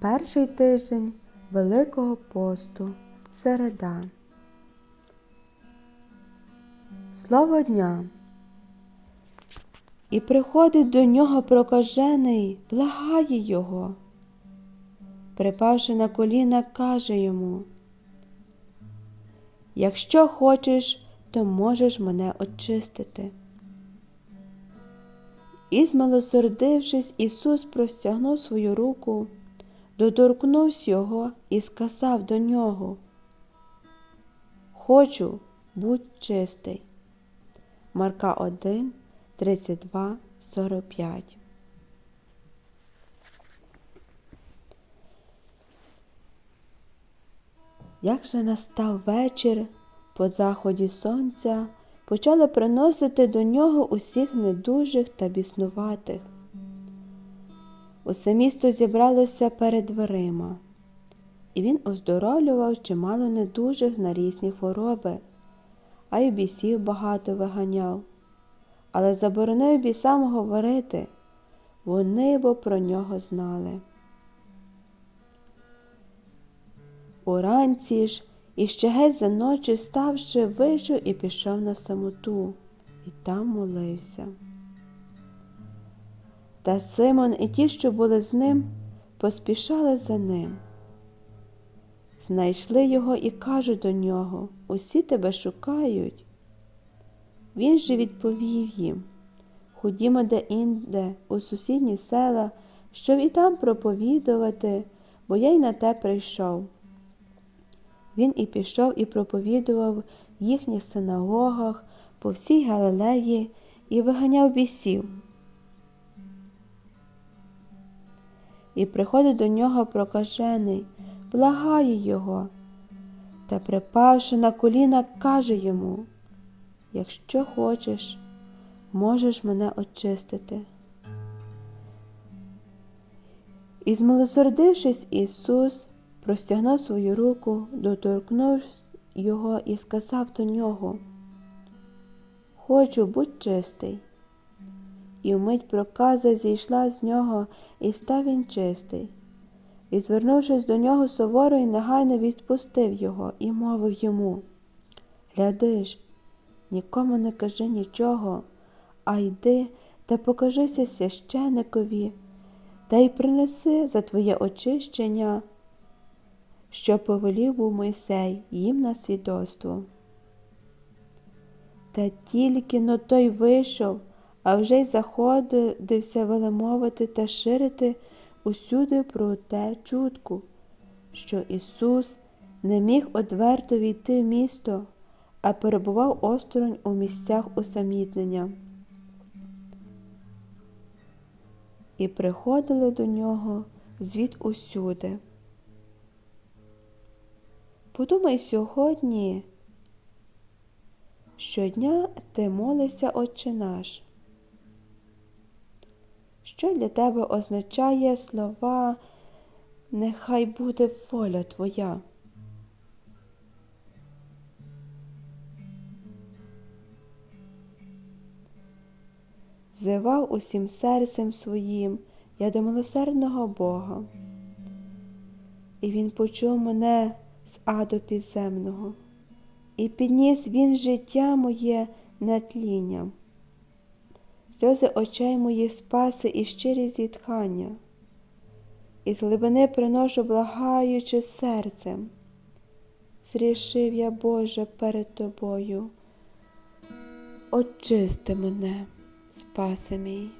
Перший тиждень Великого посту. Середа. Слово дня. І приходить до нього прокажений, благає його. Припавши на коліна, каже йому, Якщо хочеш, то можеш мене очистити. І, змилосердившись, Ісус простягнув свою руку, доторкнувся його і сказав до нього, Хочу, будь чистий. Марка 1, 32, 45. Як же настав вечір, по заході сонця почали приносити до нього усіх недужих та біснуватих. Усе місто зібралося перед дверима, і він оздоровлював чимало недужих на різні хвороби, а й бісів багато виганяв. Але заборонив бісам говорити, вони бо про нього знали. Уранці ж іще геть за ночі вставши, вийшов і пішов на самоту, і там молився. Та Симон і ті, що були з ним, поспішали за ним. Знайшли його і кажуть до нього Усі тебе шукають. Він же відповів їм Ходімо де інде, у сусідні села, щоб і там проповідувати, бо я й на те прийшов. Він і пішов і проповідував в їхніх синагогах по всій Галилеї і виганяв бісів. І приходить до нього прокажений, благає його, та, припавши на коліна, каже йому Якщо хочеш, можеш мене очистити. І змилосердившись, Ісус простягнув свою руку, доторкнув його і сказав до нього Хочу, будь чистий. І вмить проказа зійшла з нього, і став він чистий. І, звернувшись до нього суворо і негайно відпустив його і мовив йому Гляди ж, нікому не кажи нічого, а йди та покажися священикові, та й принеси за твоє очищення, що повелів був Мойсей їм на свідоцтво. Та тільки но той вийшов, а вже й заходився велемовити та ширити усюди про те чутку, що Ісус не міг одверто війти в місто, а перебував осторонь у місцях усамітнення. І приходили до нього звід усюди. Подумай сьогодні, щодня ти молишся, Отче наш. Що для тебе означає слова Нехай буде воля Твоя? Зивав усім серцем своїм я до милосердного Бога, і Він почув мене з аду підземного, і підніс він життя моє на тління сльози очей мої спаси і щирі зітхання, і з глибини приношу, благаючи серцем. Зрішив я, Боже, перед тобою. Очисти мене, спаси мій.